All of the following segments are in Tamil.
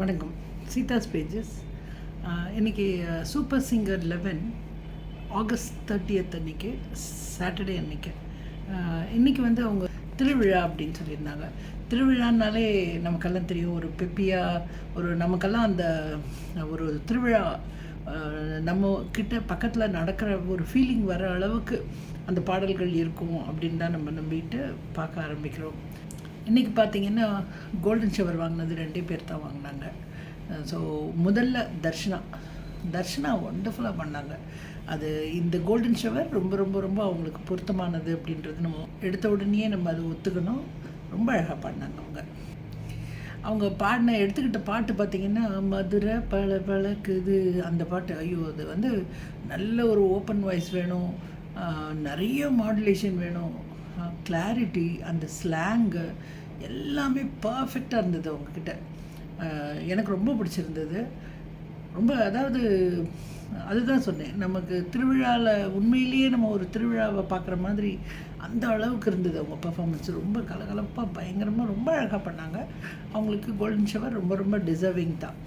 வணக்கம். சீதாஸ் பேஜஸ் இன்றைக்கி super singer eleven August thirtieth அன்னைக்கு சாட்டர்டே அன்னைக்கு. இன்றைக்கி வந்து அவங்க திருவிழா அப்படின்னு சொல்லியிருந்தாங்க. திருவிழான்னாலே நமக்கெல்லாம் தெரியும் ஒரு பெப்பியா ஒரு நமக்கெல்லாம் அந்த ஒரு திருவிழா நம்ம கிட்ட பக்கத்தில் நடக்கிற ஒரு ஃபீலிங் வர அளவுக்கு அந்த பாடல்கள் இருக்கும் அப்படின்னு தான் நம்ம நம்பிட்டு பார்க்க ஆரம்பிக்கிறோம். இன்றைக்கி பார்த்தீங்கன்னா கோல்டன் ஷவர் வாங்கினது ரெண்டே பேர் தான் வாங்கினாங்க. ஸோ முதல்ல தர்ஷனா. தர்ஷனா ஒண்டர்ஃபுல்லாக பண்ணாங்க. அது இந்த கோல்டன் ஷவர் ரொம்ப ரொம்ப ரொம்ப அவங்களுக்கு பொருத்தமானது அப்படின்றது நம்ம எடுத்த உடனே நம்ம அதை ஒத்துக்கணும். ரொம்ப அழகாக பண்ணாங்க அவங்க. அவங்க பாடின எடுத்துக்கிட்ட பாட்டு பார்த்தீங்கன்னா மதுரை பல பழக்குது அந்த பாட்டு ஐயோ அது வந்து நல்ல ஒரு ஓப்பன் வாய்ஸ் வேணும். நிறைய மாடுலேஷன் வேணும். கிளாரிட்டி அந்த ஸ்லாங்கு எல்லாமே பர்ஃபெக்டாக இருந்தது அவங்கக்கிட்ட எனக்கு ரொம்ப பிடிச்சிருந்தது. ரொம்ப அதாவது அதுதான் சொன்னேன் நமக்கு திருவிழாவில் உண்மையிலேயே நம்ம ஒரு திருவிழாவை பார்க்குற மாதிரி அந்த அளவுக்கு இருந்தது அவங்க பர்ஃபாமன்ஸ் ரொம்ப கலகலப்பாக பயங்கரமாக ரொம்ப அழகாக பண்ணாங்க. அவங்களுக்கு கோல்டன் ஷவர் ரொம்ப ரொம்ப டிசர்விங் தான்.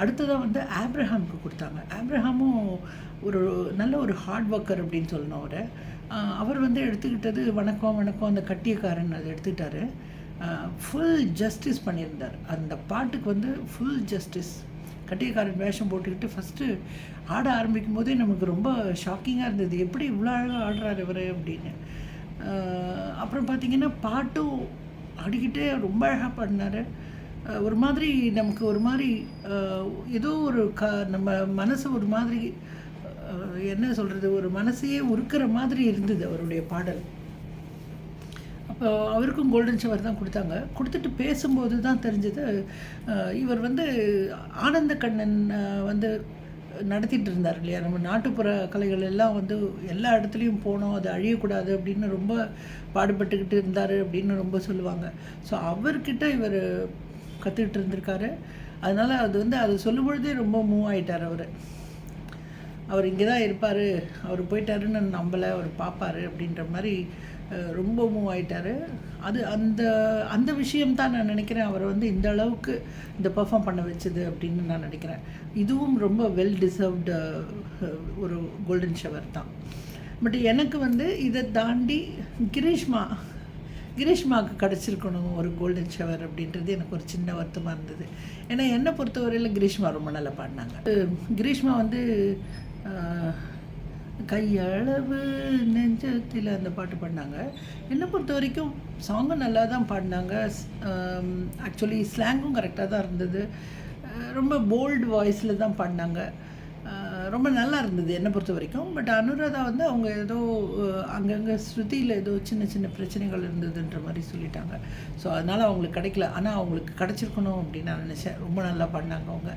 அடுத்ததாக வந்து ஆப்ரஹாமுக்கு கொடுத்தாங்க. ஆப்ரஹாமும் ஒரு நல்ல ஒரு ஹார்ட் ஒர்க்கர் அப்படின்னு சொல்லணும் அவரை. அவர் வந்து எடுத்துக்கிட்டது வணக்கம் வணக்கம் அந்த கட்டியக்காரன் அதை எடுத்துக்கிட்டாரு. ஃபுல் ஜஸ்டிஸ் பண்ணியிருந்தார். அந்த பாட்டுக்கு வந்து ஃபுல் ஜஸ்டிஸ் கட்டியக்காரன் வேஷம் போட்டுக்கிட்டு ஃபஸ்ட்டு ஆட ஆரம்பிக்கும் போதே நமக்கு ரொம்ப ஷாக்கிங்காக இருந்தது. எப்படி இவ்வளோ அழகாக ஆடுறாரு இவர் அப்படின்னு. அப்புறம் பார்த்தீங்கன்னா பாட்டும் ஆடிக்கிட்டே ரொம்ப அழகாக பாடினார். ஒரு மாதிரி நமக்கு ஒரு மாதிரி ஏதோ ஒரு க நம்ம மனசு ஒரு மாதிரி என்ன சொல்கிறது ஒரு மனசையே உருக்கிற மாதிரி இருந்தது அவருடைய பாடல். அப்போ அவருக்கும் கோல்டன் ஷவர் தான் கொடுத்தாங்க. கொடுத்துட்டு பேசும்போது தான் தெரிஞ்சது இவர் வந்து ஆனந்த கண்ணன் வந்து நடத்திட்டு இருந்தார் இல்லையா? நம்ம நாட்டுப்புற கலைகள் எல்லாம் வந்து எல்லா இடத்துலையும் போனோம் அது அழியக்கூடாது அப்படின்னு ரொம்ப பாடுபட்டுக்கிட்டு இருந்தார் அப்படின்னு ரொம்ப சொல்லுவாங்க. ஸோ அவர்கிட்ட இவர் கற்றுக்கிட்டு இருந்திருக்காரு. அதனால் அது வந்து அது சொல்லும் பொழுதே ரொம்ப மூவ் ஆகிட்டார் அவர். அவர் இங்கே தான் இருப்பார். அவர் போயிட்டாருன்னு நம்பலை. அவர் பார்ப்பாரு அப்படின்ற மாதிரி ரொம்ப மூவ் ஆயிட்டாரு. அது அந்த அந்த விஷயம்தான் நான் நினைக்கிறேன் அவரை வந்து இந்த அளவுக்கு இந்த பர்ஃபார்ம் பண்ண வச்சது அப்படின்னு நான் நினைக்கிறேன். இதுவும் ரொம்ப வெல் டிசர்வ்டு ஒரு கோல்டன் ஷவர் தான். பட் எனக்கு வந்து இதை தாண்டி கிரீஷ்மா கிரீஷ்மாவுக்கு கிடச்சிருக்கணும் ஒரு கோல்டன் ஷவர் அப்படின்றது எனக்கு ஒரு சின்ன வருத்தமாக இருந்தது. ஏன்னா என்னை பொறுத்தவரையில் கிரீஷ்மா ரொம்ப நல்லா பாடினாங்க. கிரீஷ்மா வந்து கையளவு நெஞ்சத்தில் அந்த பாட்டு பாடினாங்க. என்னை பொறுத்த வரைக்கும் சாங்கும் நல்லா தான் பாடினாங்க ஆக்சுவலி ஸ்லாங்கும் கரெக்டாக தான் இருந்தது. ரொம்ப போல்டு வாய்ஸில் தான் பாடினாங்க. ரொம்ப நல்லா இருந்தது என்னை பொறுத்த வரைக்கும். பட் அனுராதா வந்து அவங்க ஏதோ அங்கங்கே ஸ்ருதியில் ஏதோ சின்ன சின்ன பிரச்சனைகள் இருந்ததுன்ற மாதிரி சொல்லிட்டாங்க. ஸோ அதனால் அவங்களுக்கு கிடைக்கல. ஆனால் அவங்களுக்கு கிடச்சிருக்கணும் அப்படின்னு நான் நினச்சேன். ரொம்ப நல்லா பாடினாங்க அவங்க.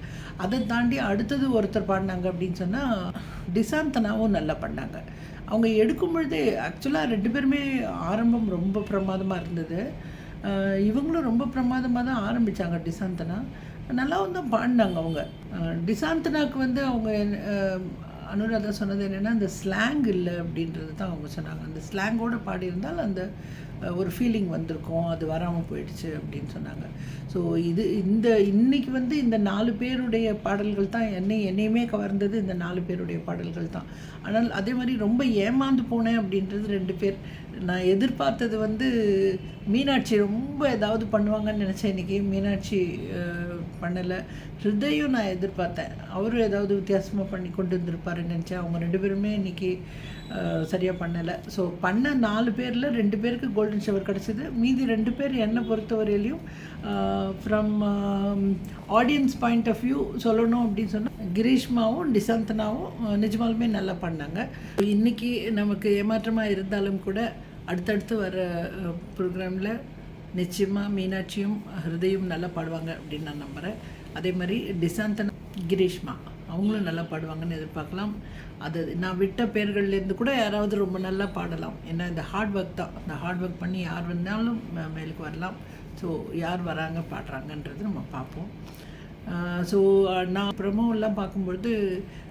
அதை தாண்டி அடுத்தது ஒருத்தர் பாடினாங்க அப்படின்னு சொன்னால் டிசாந்தனாவும் நல்லா பண்ணாங்க அவங்க எடுக்கும் பொழுது ஆக்சுவலாக ரெண்டு பேருமே ஆரம்பம் ரொம்ப பிரமாதமாக இருந்தது. இவங்களும் ரொம்ப பிரமாதமாக தான் ஆரம்பித்தாங்க டிசாந்தனா. நல்லா வந்து பாடினாங்க அவங்க. டிசாந்தனாக்கு வந்து அவங்க அனுராதா சொன்னது என்னென்னா அந்த ஸ்லாங் இல்லை அப்படின்றது தான் அவங்க சொன்னாங்க. அந்த ஸ்லாங்கோடு பாடியிருந்தால் அந்த ஒரு ஃபீலிங் வந்திருக்கும். அது வராமல் போயிடுச்சு அப்படின்னு சொன்னாங்க. ஸோ இது இந்த இன்னைக்கு வந்து இந்த நாலு பேருடைய பாடல்கள் தான் என்னை என்னையுமே கவர்ந்தது இந்த நாலு பேருடைய பாடல்கள் தான். ஆனால் அதே மாதிரி ரொம்ப ஏமாந்து போனேன் அப்படின்றது ரெண்டு பேர். நான் எதிர்பார்த்தது வந்து மீனாட்சி ரொம்ப ஏதாவது பண்ணுவாங்கன்னு நினச்சேன் இன்றைக்கி மீனாட்சி பண்ணலை. ஹிருதயும் நான் எதிர்பார்த்தேன். அவரும் ஏதாவது வித்தியாசமாக பண்ணி கொண்டு வந்திருப்பாருன்னு நினச்சேன். அவங்க ரெண்டு பேருமே இன்றைக்கி சரியாக பண்ணலை. ஸோ பண்ண நாலு பேரில் ரெண்டு பேருக்கு கோல்டன் ஷவர் கிடச்சிது. மீதி ரெண்டு பேர் என்னை பொறுத்தவரையிலையும் from audience point of view சொல்லணும் அப்படின்னு சொன்னால் கிரீஷ்மாவும் டிசந்தனாவும் நிஜமாலுமே நல்லா பண்ணாங்க. இன்றைக்கி நமக்கு ஏமாற்றமாக இருந்தாலும் கூட அடுத்தடுத்து வர ப்ரோக்ராமில் நிச்சயமாக மீனாட்சியும் ஹிருதயும் நல்லா பாடுவாங்க அப்படின்னு நான் நம்புகிறேன் அதே மாதிரி டிசாந்தன் கிரீஷ்மா அவங்களும் நல்லா பாடுவாங்கன்னு எதிர்பார்க்கலாம். அது நான் விட்ட பேர்கள்லேருந்து கூட யாராவது ரொம்ப நல்லா பாடலாம். ஏன்னா இந்த ஹார்ட் ஒர்க் தான். இந்த ஹார்ட் ஒர்க் பண்ணி யார் வந்தாலும் மேலுக்கு வரலாம். ஸோ யார் வராங்க பாடுறாங்கன்றது நம்ம பார்ப்போம். ஸோ நான் ப்ரொமோ எல்லாம் பார்க்கும்பொழுது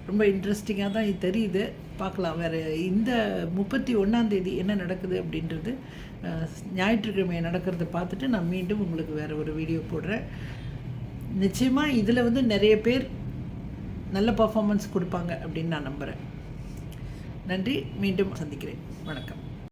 ரொம்ப இன்ட்ரெஸ்டிங்காக தான் இது தெரியுது. பார்க்கலாம் வேறு இந்த முப்பத்தி ஒன்றாந்தேதி என்ன நடக்குது அப்படின்றது ஞாயிற்றுக்கிழமை நடக்கிறத பார்த்துட்டு நான் மீண்டும் உங்களுக்கு வேறு ஒரு வீடியோ போடுறேன். நிச்சயமாக இதில் வந்து நிறைய பேர் நல்ல பர்ஃபார்மன்ஸ் கொடுப்பாங்க அப்படின்னு நான் நம்புகிறேன் நன்றி மீண்டும் சந்திக்கிறேன். வணக்கம்.